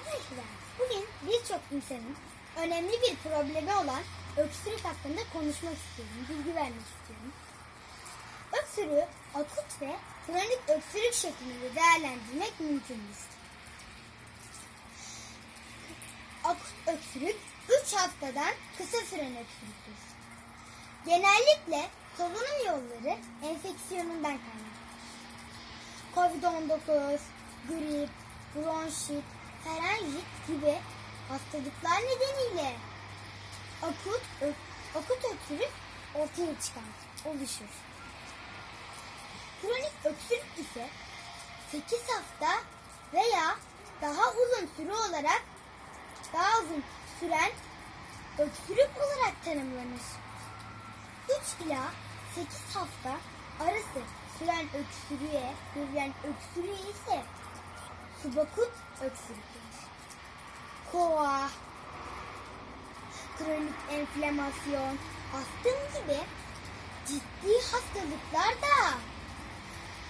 Arkadaşlar bugün birçok insanın önemli bir problemi olan öksürük hakkında konuşmak istiyorum, bilgi vermek istiyorum. Öksürüğü akut ve kronik öksürük şeklinde değerlendirmek mümkündür. Akut öksürük 3 haftadan kısa süren öksürüktür. Genellikle solunum yolları enfeksiyonundan kaynaklanır. Covid-19, grip, bronşit, farenjit gibi hastalıklar nedeniyle akut, ö- akut öksürük ortaya çıkar, oluşur. Kronik öksürük ise 8 hafta veya daha uzun süre olarak daha uzun süren öksürük olarak tanımlanır. 3 ila 8 hafta arası süren öksürüğe görülen öksürüğe ise subakut öksürük. Koa, kronik enflamasyon, astım gibi ciddi hastalıklar da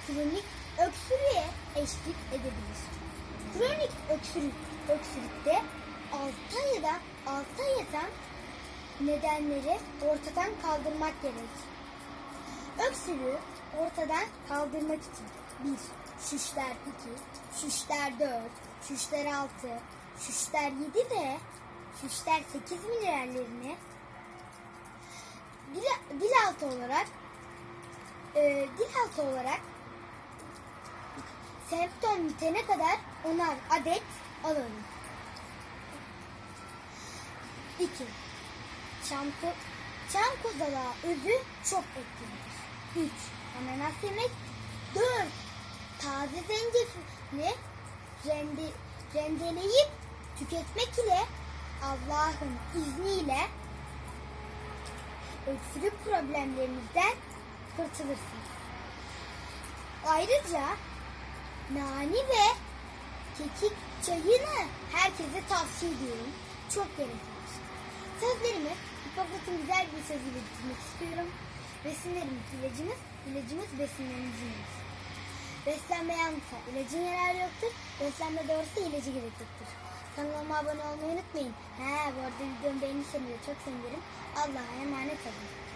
kronik öksürüğe eşlik edebilir. Kronik öksürük, öksürükte 6 ya da 6 yatan nedenleri ortadan kaldırmak gerek. Öksürüğü ortadan kaldırmak için 1. Şişler 2, şişler 4, şişler 6, şişler 7 ve şişler 8 minerallerini dil, dil altı olarak e, dil altı olarak semptom bitene kadar onar adet alalım. 2. Çam, ko- çam kozalağı özü çok etkilidir. 3. Ananas yemek. 4. Taze zencefili rende, rendeleyip tüketmek ile Allah'ın izniyle öksürük problemlerinizden kurtulursunuz. Ayrıca nani ve kekik çayını herkese tavsiye ediyorum. Çok gereklidir. Sözlerimi Hipokrat'ın güzel bir sözüyle bitirmek istiyorum. Besinlerimiz ilacımız, ilacımız besinlerimizdir. Beslenme yanlışsa ilacın yararı yoktur. Beslenme doğrusu ilacı gereklidir. Kanalıma abone olmayı unutmayın. He bu arada videomu beğenirseniz çok sevinirim. Allah'a emanet olun.